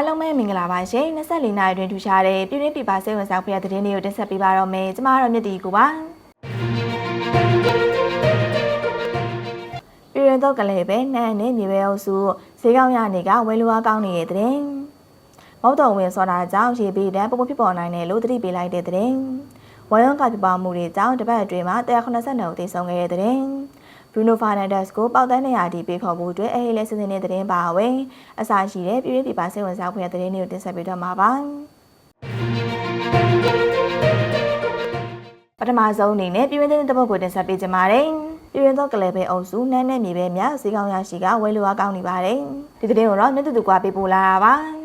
အားလုံးပဲမင်္ဂလာပါရှင်24နိုင်တွင်ထူရှားတဲ့ပြည်တွင်းပြည်ပစိတ်ဝင်စားဖွယ်တဲ့သတင်းတွေကိုတင်ဆက်ပေးပါတော့မယ်ကျမတို့မြတ်တီကိုပါပြည်တွင်းတော့ကလေးပဲနန်းနဲ့မြေပဲအုပ်စုဈေးကောင်းရနေကဝယ်လူအားကောင်းနေတဲ့သတင်းမဟုတ်တော့ဝင်စောတာကြောင့်ရေပေးတန်းပုံမဖြစ်ပေါ်နိုင်တယ်လို့သတိပေးလိုက်တဲ့သတင်းဝမ်ယောကပြပမှုတွေကြောင့်တပတ်အတွင်းမှာ182ဦးသေဆုံးခဲ့တဲ့သတ င်းဘရူနိုဖာနန်ဒက်စ်ကိုပေါက်တန်းနေရာတီပေးခေါ်ဖို့အတွက်အဲဒီလဲစစ်စစ်နေတဲ့သတင်းပါဝင်အစာရှိတဲ့ပြည်ပြည်ပြပစိတ်ဝင်စားဖွယ်တဲ့သတင်းတွေကိုတင်ဆက်ပေးတော့မှာပါပထမဆုံးအနေနဲ့ပြည်ပြည်သတင်းတပုတ်ကိုတင်ဆက်ပေးကြပါမယ်ပြည်ရင်တော့ကလေးပဲအုပ်စုနန်းနဲ့မြေပဲများဈေးကောင်းရရှိကဝယ်လိုအားကောင်းနေပါတယ်ဒီသတင်းကိုတော့မြတ်တူတူကွာပေးပို့လာတာပါ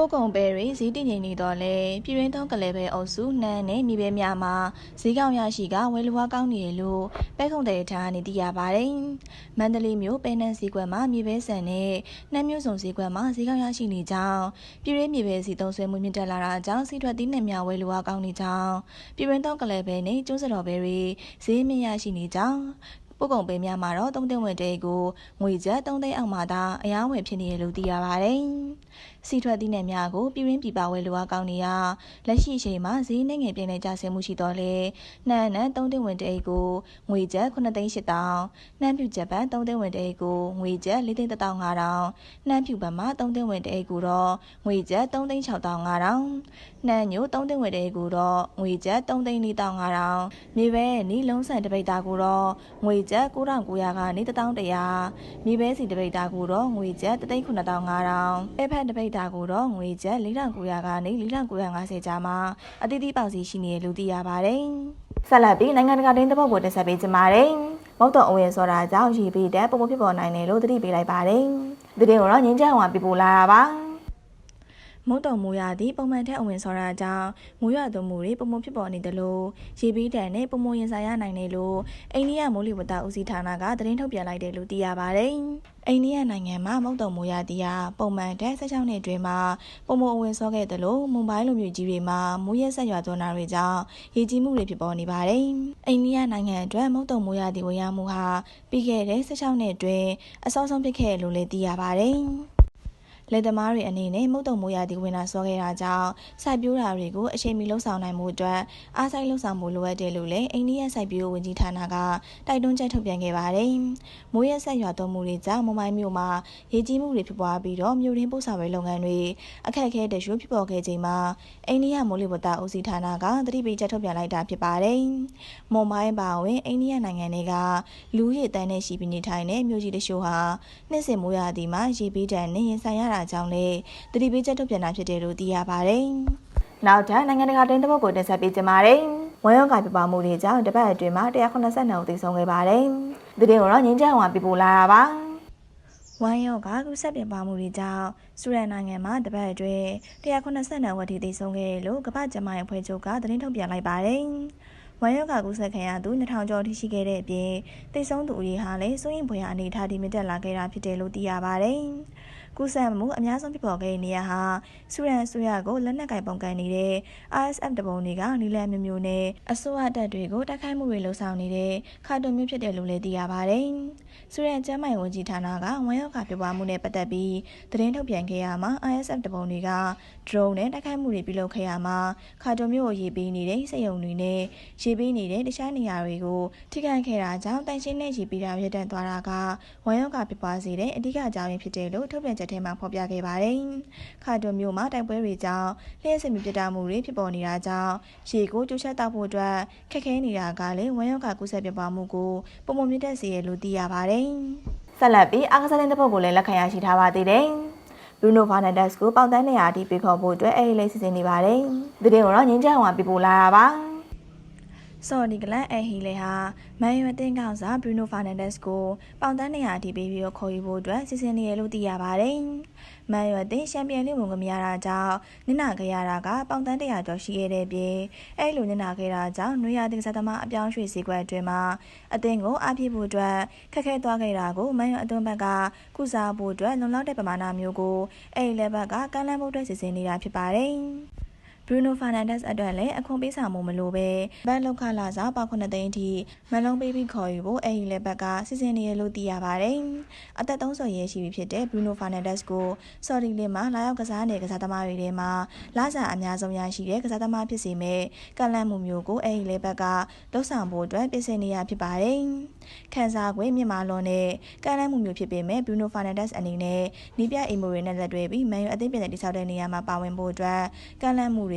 ပို့ကုံပဲတွေဈေးတင်ငိမ့်နေတော့လေပြည်ရင်းသုံးကလေးပဲအုပ်စုနန်းနဲ့မြေပဲများမှာဈေးကောင်းရရှိကဝယ်လိုအားကောင်းနေတယ်လို့ပဲခုံတဲ့ထားအနေသိရပါတယ်။မန္တလေးမြို့ပဲနန်းဈေးကွက်မှာမြေပဲဆန်နဲ့နှမ်းမျိုးစုံဈေးကွက်မှာဈေးကောင်းရရှိနေကြောင်းပြည်ရင်းမြေပဲစီသုံးဆွဲမှုမြင့်တက်လာတာကြောင့်စီထွက်သီးနှံများဝယ်လိုအားကောင်းနေကြောင်းပြည်ရင်းသုံးကလေးပဲနဲ့ကျွန်းစတော်ပဲတွေဈေးမြင့်ရရှိနေကြောင်းပုတ်ကုံပေးများမှာတော့သုံးသိန်းဝင်တဲကိုငွေကျပ်3သိန်းအောက်မှာသာအယောင်းဝယ်ဖြစ်နေတယ်လို့သိရပါတယ်။ စီထွက်သီးနှံများကိုပြည်ရင်းပြည်ပဝယ်လိုအားကောင်းနေရလက်ရှိအချိန်မှာဈေးနှိမ့်ငယ်ပြင်းနေကြဆင်းမှုရှိတော့လေနှံနှံ3သိန်းဝင်တဲကိုငွေကျပ်9သိန်း8တောင်နှံပြူကျပ်ပန်း3သိန်းဝင်တဲကိုငွေကျပ်4သိန်း1တောင်5တောင်နှံပြူပန်းမှာ3သိန်းဝင်တဲကိုတော့ငွေကျပ်3သိန်း6တောင်5တောင်နှံညို3သိန်းဝင်တဲကိုတော့ငွေကျပ်3သိန်း4တောင်5တောင်မြေပဲနီးလုံးဆန်တပိတ်တာကိုတော့ငွေကျပ်9900ကနေ1100မြေပဲစီတပိတ်တာကိုတော့ငွေကျပ်3,9500ပဲဖက်တပိတ်တာကိုတော့ငွေကျပ်4,900ကနေ4,950ကျားမှာအသီးသီးပေါက်စီရှိနေတယ်လို့သိရပါတယ်။ဆက်လက်ပြီးနိုင်ငံတကာတင်းသဘောကိုတင်ဆက်ပေးကြပါမယ်။မုတ်တော်အဝင်ဆိုတာကြောင့်ရေပေးတဲ့ပုံမဖြစ်ပေါ်နိုင်တယ်လို့သတိပေးလိုက်ပါတယ်။ဒီတင်ကိုတော့ငင်းချောင်းကပြပို့လာတာပါ။ မုတ်တုံမိုးရသည့်ပုံမှန်ထက်အဝင်စောတာကြောင့်မိုးရွာသွန်းမှုတွေပုံမှန်ဖြစ်ပေါ်နေတယ်လို့ရေပြီးတန်နဲ့ပုံမှန်ရင်ဆိုင်ရနိုင်တယ်လို့အိန္ဒိယမိုးလေဝသဦးစီးဌာနကသတင်းထုတ်ပြန်လိုက်တယ်လို့သိရပါတယ်။အိန္ဒိယနိုင်ငံမှာမုတ်တုံမိုးရသည့်ဟာပုံမှန်ထက်16နှစ်အတွင်းမှာပုံမှန်အဝင်စောခဲ့တယ်လို့မွန်ဘိုင်းလိုမျိုးကြီးတွေမှာမိုးရက်ဆက်ရွာသွန်းတာတွေကြောင့်ရေကြီးမှုတွေဖြစ်ပေါ်နေပါတယ်။အိန္ဒိယနိုင်ငံအတွက်မုတ်တုံမိုးရသည့်ဝင်ရောက်မှုဟာပြီးခဲ့တဲ့16နှစ်အတွင်းအစောဆုံးဖြစ်ခဲ့လို့လည်းသိရပါတယ်။ လက်သမားတွေအနေနဲ့မုတ်တုံမိုးရာသီဝင်လာစောခဲ့တာကြောင့်စိုက်ပျိုးတာတွေကိုအချိန်မီလှုပ်ဆောင်နိုင်မှုအတွက်အားစိုက်လှုပ်ဆောင်မှုလိုအပ်တယ်လို့လည်းအိန္ဒိယစိုက်ပျိုးဝန်ကြီးဌာနကတိုက်တွန်းချက်ထုတ်ပြန်ခဲ့ပါတယ်။မိုးရက်ဆက်ရွာသွန်းမှုတွေကြောင့်မမိုင်းမြို့မှာရေကြီးမှုတွေဖြစ်ပွားပြီးတော့မြို့ရင်းပို့ဆောင်ရေးလုပ်ငန်းတွေအခက်အခဲတရွဖြစ်ပေါ်ခဲ့ချိန်မှာအိန္ဒိယမိုးလေဝသဦးစီးဌာနကသတိပေးချက်ထုတ်ပြန်လိုက်တာဖြစ်ပါတယ်။မွန်မိုင်းပါဝင်အိန္ဒိယနိုင်ငံတွေကလူရည်တန်းနဲ့ရှိပြီးနေထိုင်တဲ့မြို့ကြီးတချို့ဟာနှစ်စဉ်မိုးရာသီမှာရေပေးတန်းနဲ့ရင်ဆိုင်ရတာတာကြောင့်လည်းတတိပေးချက်ထုတ်ပြန်တာဖြစ်တယ်လို့သိရပါတယ်။နောက်ထပ်နိုင်ငံတကာတင်းတပုတ်ကိုတင်ဆက်ပေးကြပါမယ်။ဝမ်ယောဂါပြပမှုတွေကြောင့်တပတ်အတွင်းမှာ182ဦးသေဆုံးခဲ့ပါတယ်။ဒီတင်ကိုတော့ငင်းချောင်းဝါပြပို့လာတာပါ။ဝမ်ယောဂါကူးဆက်ပြပမှုတွေကြောင့်စူရန်နိုင်ငံမှာတပတ်အတွင်း182ဦးထိသေဆုံးခဲ့လို့ကမ္ဘာ့ကျန်းမာရေးအဖွဲ့ချုပ်ကသတင်းထုတ်ပြန်လိုက်ပါတယ်။ဝမ်ယောဂါကူးဆက်ခံရသူ2000ကျော်ထိရှိခဲ့တဲ့အပြင်တိတ်ဆုံးသူအရေးဟာလည်းစိုးရင်ဖွယ်အနေထားဒီမြင့်တက်လာခဲ့တာဖြစ်တယ်လို့သိရပါတယ်။ကူးစက်မှုအများဆုံးဖြစ်ပေါ်ခဲ့တဲ့နေရာဟာဆူရန်အစိုးရကိုလက်နက်ကင်ပုံကန်နေတဲ့ RSF တပုံတွေကနီလန်မျိုးမျိုးနဲ့အစိုးရတပ်တွေကိုတိုက်ခိုက်မှုတွေလှုံ့ဆော်နေတဲ့ခါတွန်မျိုးဖြစ်တယ်လို့လည်းသိရပါတယ်။ဆူရန်ကျမ်းမိုင်ဝန်ကြီးဌာနကဝန်ရောက်ကပြပွားမှုနဲ့ပတ်သက်ပြီးသတင်းထုတ်ပြန်ခဲ့ရမှာ RSF တပုံတွေက drone နဲ့တိုက်ခိုက်မှုတွေပြုလုပ်ခဲ့ရမှာခါတွန်မျိုးကိုရေးပေးနေတဲ့စက်ရုံတွေနဲ့ရေးပေးနေတဲ့တခြားနေရာတွေကိုထိခိုက်ခဲ့တာကြောင့်တန်ရှင်းနဲ့ရေးပေးတာရပ်တန့်သွားတာကဝန်ရောက်ကပြပွားစေတဲ့အဓိကအကြောင်းရင်းဖြစ်တယ်လို့ထုတ်ပြန်ချက်ချက်ထဲမှာဖော်ပြခဲ့ပါတယ်။ခါတွန်မြို့မှာတိုက်ပွဲတွေကြောင့်လျှက်စစ်မပြတာမှုတွေဖြစ်ပေါ်နေတာကြောင့်ရေကိုကျူချက်တောက်ဖို့အတွက်ခက်ခဲနေတာကလည်းဝမ်းရောဂါကူးစက်ပြပွားမှုကိုပုံမှန်မြင့်တက်စေရလို့သိရပါတယ်။ဆက်လက်ပြီးအာကစားတဲ့တစ်ပုတ်ကိုလည်းလက်ခံရရှိထားပါသေးတယ်။ Bruno Fernandes ကိုပေါက်တန်းနေရာအထိပေးခေါ်ဖို့အတွက်အဲ့ဒီလေးစီစဉ်နေပါတယ်။ဒီတင်ကိုတော့ငင်းချောင်းဝါပြပို့လာတာပါ။ ဆော်နီကလန်အဟီလေဟာမန်ယူအသင်းကောင်စားဘရူနိုဖာနန်ဒက်စ်ကိုပေါင်တန်းနေရာအထိပေးပြီးတော့ခေါ်ယူဖို့အတွက်စီစဉ်နေရလို့သိရပါတယ်။မန်ယူအသင်းချန်ပီယံလိဝင်ကမရတာကြောင့်နစ်နာခဲ့ရတာကပေါင်တန်းတရာကျော်ရှိခဲ့တဲ့ပြင်အဲ့လိုနစ်နာခဲ့တာကြောင့်နွေရာသီကစားသမားအပြောင်းရွှေ့စီကွက်အတွင်းမှာအသင်းကိုအားပြဖို့အတွက်ခက်ခဲသွားခဲ့တာကိုမန်ယူအသင်းဘက်ကကုစားဖို့အတွက်လုံလောက်တဲ့ပမာဏမျိုးကိုအဲ့ဒီလက်ဘက်ကကမ်းလှမ်းဖို့အတွက်စီစဉ်နေတာဖြစ်ပါတယ်။ Bruno Fernandes အတွက်လည်းအခွန်ပေးဆောင်မှုမလိုပဲဘတ်လောက်ခလာစာပေါက်9သိန်းအထိမလုံးပေးပြီးခေါ်ယူဖို့အဲဒီလက်ဘက်ကစီစဉ်နေရလို့သိရပါတယ်။အသက်30ရဲရှိပြီဖြစ်တဲ့ Bruno Fernandes ကိုဆော်ဒီလစ်မှာလာရောက်ကစားနေတဲ့ကစားသမားတွေထဲမှာလာစာအများဆုံးရရှိတဲ့ကစားသမားဖြစ်စေမဲ့ကလန်မှုမျိုးကိုအဲဒီလက်ဘက်ကလှုပ်ဆောင်ဖို့အတွက်ပြင်ဆင်နေရဖြစ်ပါတယ်။ခန်းစားခွင့်မြန်မာလွန်တဲ့ကလန်မှုမျိုးဖြစ်ပေမဲ့ Bruno Fernandes အနေနဲ့နီးပြအိမ်မိုတွေနဲ့လက်တွဲပြီးမန်ယူအသင်းပြည်နယ်တိစောက်တဲ့နေရာမှာပါဝင်ဖို့အတွက်ကလန်မှုတွ